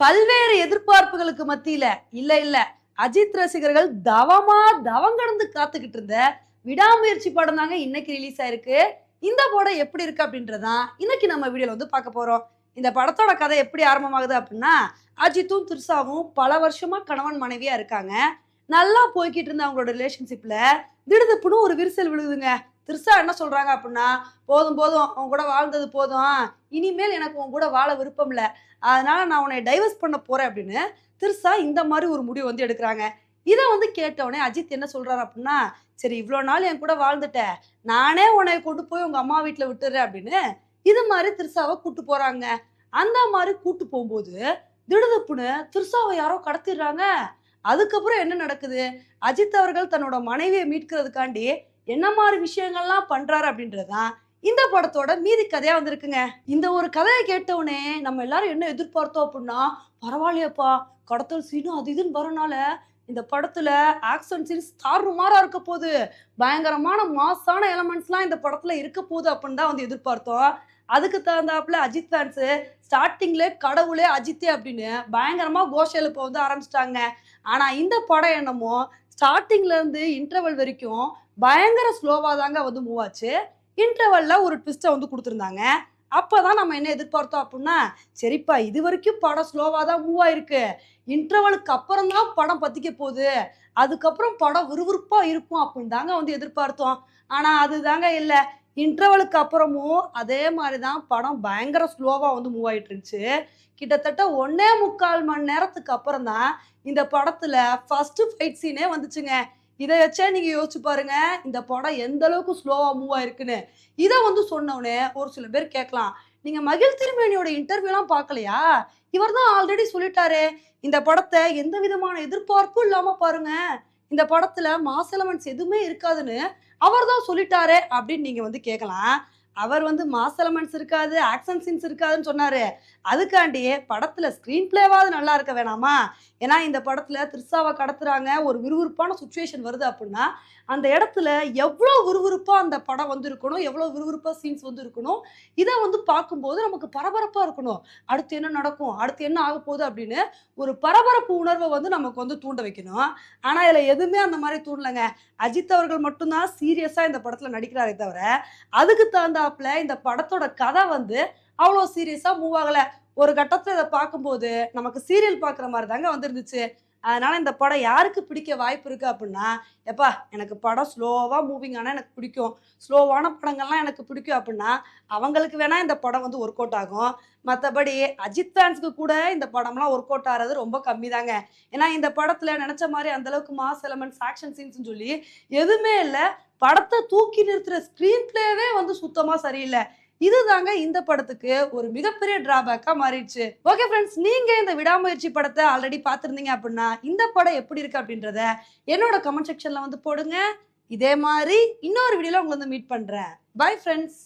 பல்வேறு எதிர்பார்ப்புகளுக்கு மத்தியில இல்ல இல்ல. அஜித் ரசிகர்கள் தவமா தவம் கடந்து காத்துக்கிட்டு இருந்த விடாமுயற்சி படம் தாங்க இன்னைக்கு ரிலீஸ் ஆயிருக்கு. இந்த படம் எப்படி இருக்கு அப்படின்றதான் இன்னைக்கு நம்ம வீடியோல வந்து பார்க்க போறோம். இந்த படத்தோட கதை எப்படி ஆரம்பமாகுது அப்படின்னா அஜித்தும் திருசாவும் பல வருஷமா கணவன் மனைவியா இருக்காங்க. நல்லா போய்கிட்டு இருந்த அவங்களோட ரிலேஷன்ஷிப்ல திடுதுப்புன்னு ஒரு விரிசல் விழுகுதுங்க. திருசா என்ன சொல்கிறாங்க அப்படின்னா போதும் போதும் உன் கூட வாழ்ந்தது போதும். இனிமேல் எனக்கு உன் கூட வாழ விருப்பம் இல்லை. அதனால் நான் உன்னை டைவர்ஸ் பண்ண போகிறேன் அப்படின்னு திருசா இந்த மாதிரி ஒரு முடிவு வந்து எடுக்கிறாங்க. இதை வந்து கேட்டவுடனே அஜித் என்ன சொல்கிறாரு அப்படின்னா சரி இவ்வளோ நாள் என் கூட வாழ்ந்துட்ட. நானே உன்னை கொண்டு போய் உங்கள் அம்மா வீட்டில் விட்டுறேன் அப்படின்னு இது மாதிரி திருசாவை கூட்டு போகிறாங்க அந்த மாதிரி கூட்டு போகும்போது திடுதப்புன்னு திருசாவை யாரோ கடத்திடுறாங்க. அதுக்கப்புறம் என்ன நடக்குது? அஜித் அவர்கள் தன்னோட மனைவியை மீட்கிறதுக்காண்டி என்ன மாதிரி விஷயங்கள்லாம் பண்ணுறாரு அப்படின்றதான் இந்த படத்தோட மீதி கதையா வந்திருக்குங்க. இந்த ஒரு கதையை கேட்டவுடனே நம்ம எல்லாரும் என்ன எதிர்பார்த்தோம் அப்படின்னா பரவாயில்லையப்பா கடத்தல் சீனும் அது இதுன்னு வரனால இந்த படத்துல ஆக்ஷன் சீன்ஸ் தாறுமாறா இருக்க போகுது. பயங்கரமான மாசான எலமெண்ட்ஸ்லாம் இந்த படத்துல இருக்க போகுது அப்படின்னு தான் வந்து எதிர்பார்த்தோம். அதுக்கு தகுந்தாப்புல அஜித் ஃபேன்ஸு ஸ்டார்டிங்ல கடவுளே அஜித்தே அப்படின்னு பயங்கரமா கோஷ எழுப்ப வந்து ஆரம்பிச்சிட்டாங்க. ஆனா இந்த படம் என்னமோ ஸ்டார்டிங்ல இருந்து இன்டர்வல் வரைக்கும் பயங்கர ஸ்லோவாக தாங்க வந்து மூவ் ஆச்சு. இன்டர்வல்ல ஒரு ட்விஸ்ட்டை வந்து கொடுத்துருந்தாங்க. அப்பதான் நம்ம என்ன எதிர்பார்த்தோம் அப்படின்னா சரிப்பா இது வரைக்கும் படம் ஸ்லோவாக தான் மூவ் ஆயிருக்கு. இன்டர்வலுக்கு அப்புறம் தான் படம் பத்திக்க போகுது. அதுக்கப்புறம் படம் விறுவிறுப்பாக இருக்கும் அப்படின்னு தாங்க வந்து எதிர்பார்த்தோம். ஆனால் அது தாங்க இல்லை. இன்டர்வலுக்கு அப்புறமும் அதே மாதிரி தான் படம் பயங்கர ஸ்லோவாக வந்து மூவ் ஆகிட்டு இருந்துச்சு கிட்டத்தட்ட ஒன்னே முக்கால் மணி நேரத்துக்கு அப்புறம் தான் இந்த படத்தில் ஃபஸ்ட்டு ஃபைட் சீனே வந்துச்சுங்க. இதை வச்சே நீங்கள் யோசிச்சு பாருங்க இந்த படம் எந்த அளவுக்கு ஸ்லோவாக மூவ் ஆயிருக்குன்னு. இதை வந்து சொன்னோடனே ஒரு சில பேர் கேட்கலாம். நீங்கள் மகிழ் திருமேனியோட இன்டர்வியூலாம் பார்க்கலையா? இவர் தான் ஆல்ரெடி சொல்லிட்டாரு. இந்த படத்தை எந்த விதமான எதிர்பார்ப்பும் இல்லாமல் பாருங்கள் இந்த படத்துல மாஸ் எலமெண்ட்ஸ் எதுவுமே இருக்காதுன்னு அவர் தான் சொல்லிட்டாரு அப்படின்னு நீங்க வந்து கேட்கலாம் அவர் வந்து மாஸ் எலமெண்ட்ஸ் இருக்காது ஆக்ஷன் சீன்ஸ் இருக்காதுன்னு சொன்னாரு. அதுக்காண்டியே படத்துல ஸ்க்ரீன் பிளேவாவது நல்லா இருக்க வேணாமா? ஏன்னா இந்த படத்துல திருசாவை கடத்துறாங்க ஒரு விறுவிறுப்பான சுச்சுவேஷன் வருது அப்படின்னா அந்த இடத்துல எவ்வளோ விறுவிறுப்பா அந்த படம் வந்து இருக்கணும் எவ்வளோ விறுவிறுப்பா சீன்ஸ் வந்து இருக்கணும் இதை வந்து பார்க்கும்போது நமக்கு பரபரப்பா இருக்கணும். அடுத்து என்ன நடக்கும் அடுத்து என்ன ஆக போகுது அப்படின்னு ஒரு பரபரப்பு உணர்வை வந்து நமக்கு வந்து தூண்ட வைக்கணும். ஆனா இதுல எதுவுமே அந்த மாதிரி தூண்டலைங்க அஜித் அவர்கள் மட்டும்தான் சீரியஸா இந்த படத்துல நடிக்கிறாரே தவிர அதுக்கு தகுந்த தகுந்தாப்புல இந்த படத்தோட கதை வந்து அவ்வளோ சீரியஸாக மூவ் ஆகலை. ஒரு கட்டத்தில் இதை பார்க்கும்போது நமக்கு சீரியல் பார்க்குற மாதிரி தாங்க வந்துருந்துச்சு. அதனால இந்த படம் யாருக்கு பிடிக்க வாய்ப்பு இருக்கு அப்படின்னா எப்பா எனக்கு படம் ஸ்லோவாக மூவிங் ஆனால் எனக்கு பிடிக்கும். ஸ்லோவான படங்கள்லாம் எனக்கு பிடிக்கும் அப்படின்னா அவங்களுக்கு வேணா இந்த படம் வந்து ஒர்க் அவுட் ஆகும். மற்றபடி அஜித் ஃபேன்ஸ்க்கு கூட இந்த படம்லாம் ஒர்க் அவுட் ஆகிறது ரொம்ப கம்மி தாங்க ஏன்னா இந்த படத்தில் நினச்ச மாதிரி அந்தளவுக்கு மாஸ் எலமெண்ட்ஸ் ஆக்ஷன் சீன்ஸ்னு சொல்லி எதுவுமே இல்லை. படத்தை தூக்கி நிறுத்துற ஸ்க்ரீன் பிளேவே வந்து சுத்தமா சரியில்லை. இதுதாங்க இந்த படத்துக்கு ஒரு மிகப்பெரிய டிராபேக்கா மாறிடுச்சு. ஓகே ஃப்ரெண்ட்ஸ் நீங்க இந்த விடாமுயற்சி படத்தை ஆல்ரெடி பார்த்துருந்தீங்க அப்படின்னா இந்த படம் எப்படி இருக்கு அப்படின்றத என்னோட கமெண்ட் செக்ஷன்ல வந்து போடுங்க. இதே மாதிரி இன்னொரு வீடியோல உங்களை வந்து மீட் பண்றேன். Bye friends